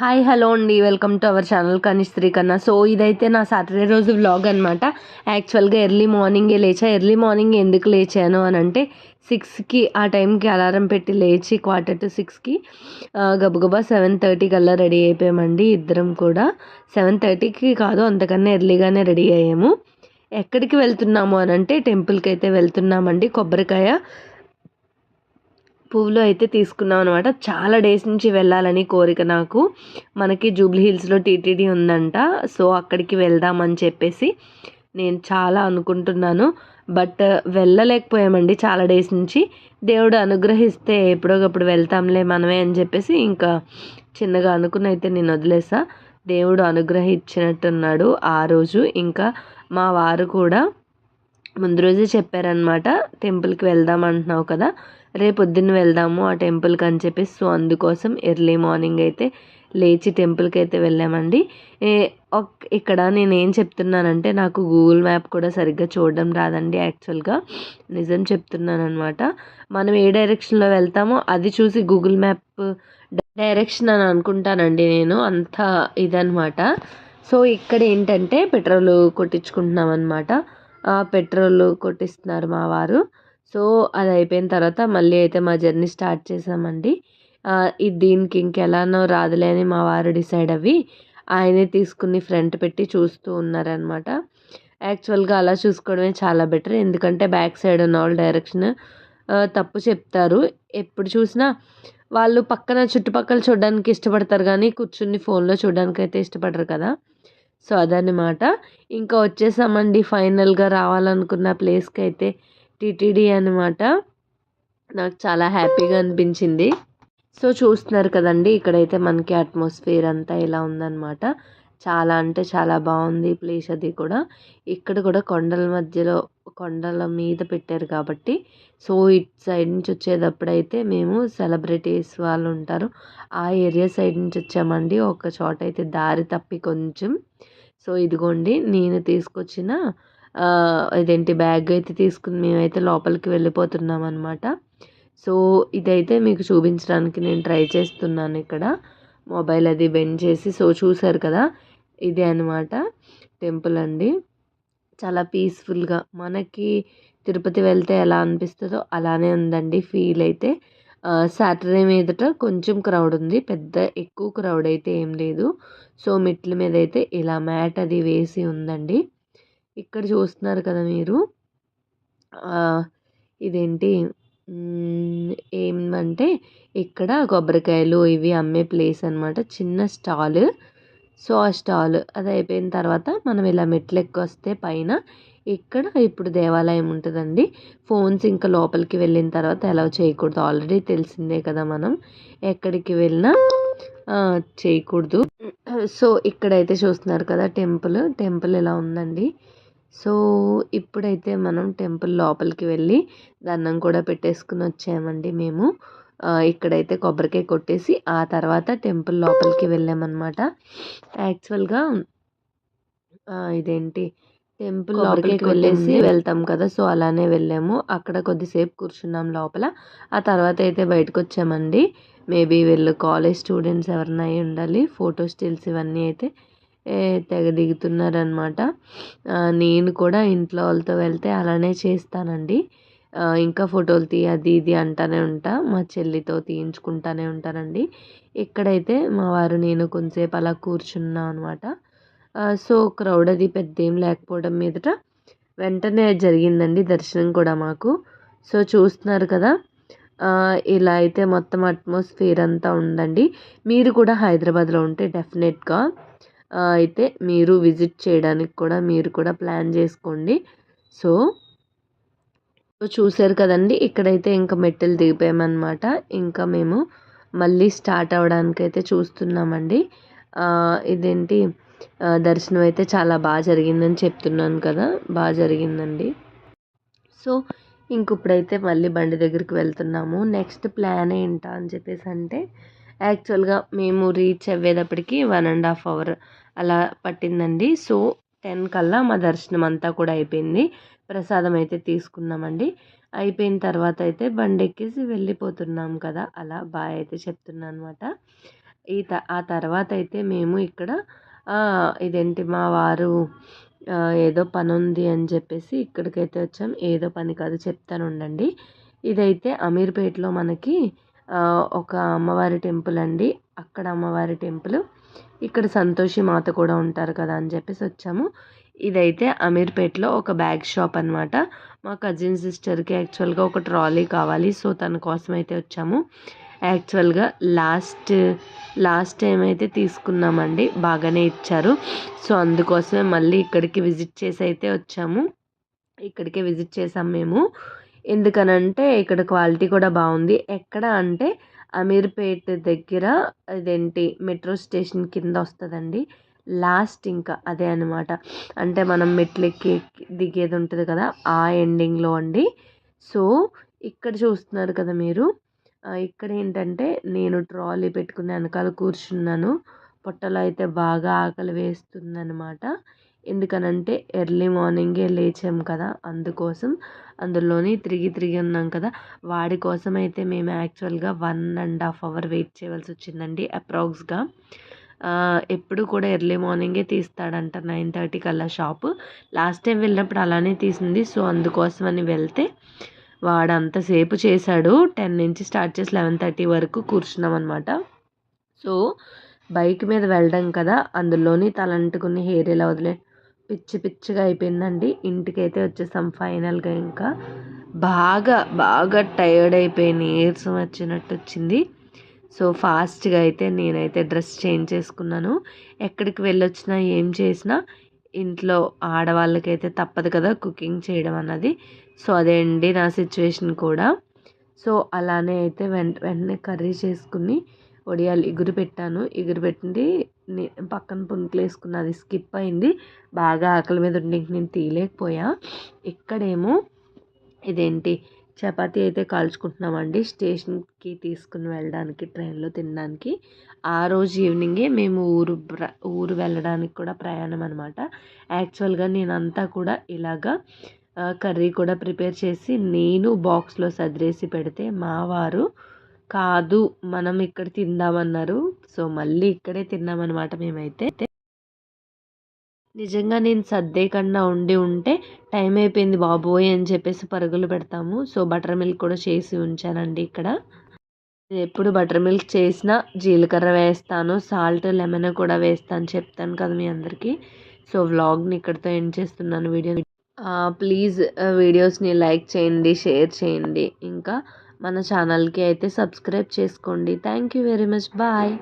Hi hello అండి. Welcome to our channel కనిస్త్రీ కన్నా. సో ఇదైతే నా సాటర్డే రోజు వ్లాగ్ అనమాట యాక్చువల్గా ఎర్లీ మార్నింగే లేచా. ఎర్లీ మార్నింగ్ ఎందుకు లేచాను అని అంటే సిక్స్కి ఆ టైంకి అలారం పెట్టి లేచి క్వార్టర్ టు సిక్స్కి గబగబా సెవెన్ థర్టీ కల్లా రెడీ అయిపోయామండి ఇద్దరం కూడా. సెవెన్ థర్టీకి కాదు అంతకన్నా ఎర్లీగానే రెడీ అయ్యాము. ఎక్కడికి వెళ్తున్నాము అని అంటే టెంపుల్కి అయితే వెళ్తున్నామండి కొబ్బరికాయ. పువ్వులు అయితే తీసుకున్నాం అనమాట చాలా డేస్ నుంచి వెళ్ళాలని కోరిక నాకు. మనకి జూబ్లీ హిల్స్లో టీటీడీ ఉందంట. సో అక్కడికి వెళ్దామని చెప్పేసి నేను చాలా అనుకుంటున్నాను. బట్ వెళ్ళలేకపోయామండి చాలా డేస్ నుంచి. దేవుడు అనుగ్రహిస్తే ఎప్పుడోకప్పుడు వెళ్తాంలే మనమే అని చెప్పేసి ఇంకా చిన్నగా అనుకుని అయితే నేను వదిలేసా. దేవుడు అనుగ్రహించినట్టున్నాడు ఆ రోజు. ఇంకా మా వారు కూడా ముందు రోజే చెప్పారనమాట టెంపుల్కి వెళ్దాం అంటున్నావు కదా రేపు పొద్దున్న వెళ్దాము ఆ టెంపుల్కి అని చెప్పేసి సో అందుకోసం ఎర్లీ మార్నింగ్ అయితే లేచి టెంపుల్కి అయితే వెళ్ళామండి. ఇక్కడ నేను ఏం చెప్తున్నానంటే నాకు గూగుల్ మ్యాప్ కూడా సరిగ్గా చూడడం రాదండి యాక్చువల్గా. నిజం చెప్తున్నాను అనమాట మనం ఏ డైరెక్షన్లో వెళ్తామో అది చూసి గూగుల్ మ్యాప్ డైరెక్షన్ అని అనుకుంటానండి నేను. అంత ఇదనమాట సో ఇక్కడ ఏంటంటే పెట్రోల్ కొట్టించుకుంటున్నాం అనమాట పెట్రోల్ కొట్టిస్తున్నారు మా వారు. సో అది అయిపోయిన తర్వాత మళ్ళీ అయితే మా జర్నీ స్టార్ట్ చేసామండి. ఇది దీనికి ఇంకెలానో రాదులే అని మా వారు డిసైడ్ అవి ఆయనే తీసుకుని ఫ్రంట్ పెట్టి చూస్తూ ఉన్నారనమాట యాక్చువల్గా అలా చూసుకోవడమే చాలా బెటర్. ఎందుకంటే బ్యాక్ సైడ్ ఉన్న వాళ్ళు డైరెక్షన్ తప్పు చెప్తారు. ఎప్పుడు చూసినా వాళ్ళు పక్కన చుట్టుపక్కల చూడడానికి ఇష్టపడతారు కానీ కూర్చుని ఫోన్లో చూడడానికి అయితే ఇష్టపడరు కదా. సో అదనమాట ఇంకా వచ్చేసామండి ఫైనల్గా రావాలనుకున్న ప్లేస్కి అయితే టీటీడీ అనమాట నాకు చాలా హ్యాపీగా అనిపించింది. సో చూస్తున్నారు కదండి ఇక్కడైతే మనకి అట్మాస్ఫియర్ అంతా ఇలా ఉందన్నమాట. చాలా అంటే చాలా బాగుంది ప్లేస్ అది కూడా. ఇక్కడ కూడా కొండల మధ్యలో కొండల మీద పెట్టారు కాబట్టి. సో ఇట్ సైడ్ నుంచి వచ్చేటప్పుడు అయితే మేము సెలబ్రిటీస్ వాళ్ళు ఉంటారు. ఆ ఏరియా సైడ్ నుంచి వచ్చామండి. ఒక చోట అయితే దారి తప్పి కొంచెం. సో ఇదిగోండి నేను తీసుకొచ్చిన ఇదేంటి బ్యాగ్ అయితే తీసుకుని మేమైతే లోపలికి వెళ్ళిపోతున్నాం అనమాట సో ఇదైతే మీకు చూపించడానికి నేను ట్రై చేస్తున్నాను ఇక్కడ. మొబైల్ అది బెండ్ చేసి సో చూసారు కదా? ఇదే అనమాట టెంపుల్ అండి. చాలా పీస్ఫుల్గా మనకి తిరుపతి వెళ్తే ఎలా అనిపిస్తుందో అలానే ఉందండి ఫీల్ అయితే. సాటర్డే మీదట కొంచెం క్రౌడ్ ఉంది పెద్ద ఎక్కువ క్రౌడ్ అయితే ఏం లేదు. సో మెట్ల మీద అయితే ఇలా మ్యాట్ అది వేసి ఉందండి. ఇక్కడ చూస్తున్నారు కదా మీరు. ఇదేంటి? ఏమంటే ఇక్కడ కొబ్బరికాయలు ఇవి అమ్మే ప్లేస్ అనమాట చిన్న స్టాల్. సో ఆ స్టాల్ అది అయిపోయిన తర్వాత మనం ఇలా మెట్లు వస్తే పైన ఇక్కడ ఇప్పుడు దేవాలయం ఉంటుందండి. ఫోన్స్ ఇంకా లోపలికి వెళ్ళిన తర్వాత ఎలా చేయకూడదు. ఆల్రెడీ తెలిసిందే కదా మనం. ఎక్కడికి వెళ్ళినా చేయకూడదు. సో ఇక్కడైతే చూస్తున్నారు కదా టెంపుల్. టెంపుల్ ఇలా ఉందండి? సో ఇప్పుడైతే మనం టెంపుల్ లోపలికి వెళ్ళి దండం కూడా పెట్టేసుకుని వచ్చామండి మేము. ఇక్కడైతే కొబ్బరికాయ కొట్టేసి ఆ తర్వాత టెంపుల్ లోపలికి వెళ్ళామన్నమాట. యాక్చువల్గా ఇదేంటి? టెంపుల్ లోపలికి వెళ్ళేసి వెళ్తాం కదా సో అలానే వెళ్ళాము. అక్కడ కొద్దిసేపు కూర్చున్నాం లోపల. ఆ తర్వాత అయితే బయటకు వచ్చామండి మేబీ వీళ్ళు కాలేజ్ స్టూడెంట్స్ ఎవరైనా ఉండాలి ఫోటో స్టిల్స్ ఇవన్నీ అయితే తెగ దిగుతున్నారనమాట నేను కూడా ఇంట్లో వాళ్ళతో వెళ్తే అలానే చేస్తానండి. ఇంకా ఫోటోలు తీ అది ఇది అంటానే ఉంటా మా చెల్లితో తీయించుకుంటానే ఉంటానండి. ఇక్కడైతే మా వారు నేను కొంతసేపు అలా కూర్చున్నాం అనమాట సో క్రౌడ్ అది పెద్ద ఏం లేకపోవడం మీదట వెంటనే జరిగిందండి దర్శనం కూడా మాకు. సో చూస్తున్నారు కదా ఇలా అయితే మొత్తం అట్మాస్ఫియర్ అంతా ఉందండి. మీరు కూడా హైదరాబాద్లో ఉంటే డెఫినెట్గా అయితే మీరు విజిట్ చేయడానికి కూడా మీరు కూడా ప్లాన్ చేసుకోండి. సో చూసారు కదండి ఇక్కడైతే ఇంకా మెట్టెలు దిగిపోయామన్నమాట. ఇంకా మేము మళ్ళీ స్టార్ట్ అవడానికి అయితే చూస్తున్నామండి ఇదేంటి? దర్శనం అయితే చాలా బాగా జరిగిందని చెప్తున్నాను కదా బాగా జరిగిందండి. సో ఇంక ఇప్పుడైతే మళ్ళీ బండి దగ్గరికి వెళ్తున్నాము. నెక్స్ట్ ప్లాన్ ఏంటా అని చెప్పేసి అంటే యాక్చువల్గా మేము రీచ్ అయ్యేటప్పటికి వన్ అండ్ హాఫ్ అవర్ అలా పట్టిందండి. సో టెన్ కల్లా మా దర్శనం అంతా కూడా అయిపోయింది. ప్రసాదం అయితే తీసుకున్నామండి. అయిపోయిన తర్వాత అయితే బండి ఎక్కేసి వెళ్ళిపోతున్నాం కదా అలా బాయ్ అయితే చెప్తున్నాను అనమాట ఈ త ఆ తర్వాత అయితే మేము ఇక్కడ ఇదేంటి మా వారు ఏదో పని ఉంది అని చెప్పేసి ఇక్కడికైతే వచ్చాం. ఏదో పని కాదు చెప్తాను ఉండండి ఇదైతే అమీర్పేటలో మనకి ఒక అమ్మవారి టెంపుల్ అండి. అక్కడ అమ్మవారి టెంపుల్. ఇక్కడ సంతోషి మాత కూడా ఉంటారు కదా అని చెప్పేసి వచ్చాము. ఇదైతే అమీర్పేట్లో ఒక బ్యాగ్ షాప్ అనమాట మా కజిన్ సిస్టర్కి యాక్చువల్గా ఒక ట్రాలీ కావాలి. సో తన కోసం అయితే వచ్చాము యాక్చువల్గా లాస్ట్ లాస్ట్ టైం అయితే తీసుకున్నామండి. బాగానే ఇచ్చారు. సో అందుకోసమే మళ్ళీ ఇక్కడికి విజిట్ చేసి అయితే వచ్చాము. ఇక్కడికే విజిట్ చేసాం మేము. ఎందుకనంటే ఇక్కడ క్వాలిటీ కూడా బాగుంది. ఎక్కడ అంటే అమీర్పేట్ దగ్గర ఇదేంటి మెట్రో స్టేషన్ కింద వస్తుందండి. లాస్ట్ ఇంకా అదే అనమాట అంటే మనం మెట్లెక్కి దిగేది ఉంటుంది కదా ఆ ఎండింగ్లో అండి. సో ఇక్కడ చూస్తున్నారు కదా మీరు. ఇక్కడ ఏంటంటే నేను ట్రాలీ పెట్టుకుని వెనకాల కూర్చున్నాను. పొట్టలో అయితే బాగా ఆకలి వేస్తుందనమాట ఎందుకనంటే ఎర్లీ మార్నింగే లేచాం కదా అందుకోసం. అందులోని తిరిగి తిరిగి ఉన్నాం కదా. వాడి కోసం అయితే మేము యాక్చువల్గా one and half hour wait చేయవలసి వచ్చిందండి అప్రాక్స్గా. ఎప్పుడు కూడా ఎర్లీ మార్నింగే తీస్తాడంట నైన్ థర్టీ కల్లా షాపు. లాస్ట్ టైం వెళ్ళినప్పుడు అలానే తీసింది సో అందుకోసం అని వెళ్తే వాడు అంతసేపు చేశాడు. టెన్ నుంచి స్టార్ట్ చేసి లెవెన్ థర్టీ వరకు కూర్చున్నాం అనమాట సో బైక్ మీద వెళ్ళడం కదా అందులోని తలంటుకుని హెయిర్ ఇలా వదిలే పిచ్చి పిచ్చిగా అయిపోయిందండి. ఇంటికైతే వచ్చేసాం ఫైనల్గా ఇంకా. బాగా బాగా టైర్డ్ అయిపోయి నీరసం వచ్చినట్టు వచ్చింది. సో ఫాస్ట్గా అయితే నేనైతే డ్రెస్ చేంజ్ చేసుకున్నాను. ఎక్కడికి వెళ్ళొచ్చినా ఏం చేసినా ఇంట్లో ఆడవాళ్ళకైతే తప్పదు కదా కుకింగ్ చేయడం అన్నది. సో అదే అండి నా సిచ్యువేషన్ కూడా. సో అలానే అయితే వెంట వెంటనే కర్రీ చేసుకుని వడియాలు ఎగురు పెట్టాను ఎగురు పెట్టి నే- పక్కన పునుకులు వేసుకున్న అది స్కిప్ అయింది. బాగా ఆకలి మీద ఉండి నేను తీయలేకపోయా. ఇక్కడేమో ఇదేంటి చపాతీ అయితే కాల్చుకుంటున్నామండి. స్టేషన్కి తీసుకుని వెళ్ళడానికి ట్రైన్లో తినడానికి. ఆ రోజు ఈవినింగే మేము ఊరు ఊరు వెళ్ళడానికి కూడా ప్రయాణం అనమాట యాక్చువల్గా నేనంతా కూడా ఇలాగా కర్రీ కూడా ప్రిపేర్ చేసి నేను బాక్స్లో సదిరేసి పెడితే మా వారు కాదు మనం ఇక్కడ తిందామన్నారు. సో మళ్ళీ ఇక్కడే తిన్నామన్నమాట మేమైతే. నిజంగా నేను సర్దే కన్నా ఉండి ఉంటే టైం అయిపోయింది బాబోయ్ అని చెప్పేసి పరుగులు పెడతాము. సో బటర్ మిల్క్ కూడా చేసి ఉంచానండి ఇక్కడ. ఎప్పుడు బటర్ మిల్క్ చేసినా జీలకర్ర వేస్తాను సాల్ట్ లెమన్ కూడా వేస్తాను చెప్తాను కదా మీ అందరికీ. సో వ్లాగ్ని ఇక్కడితో ఎండ్ చేస్తున్నాను వీడియో. ప్లీజ్ వీడియోస్ని లైక్ చేయండి షేర్ చేయండి. ఇంకా మన ఛానల్కి అయితే సబ్స్క్రైబ్ చేసుకోండి. Thank you very much. Bye.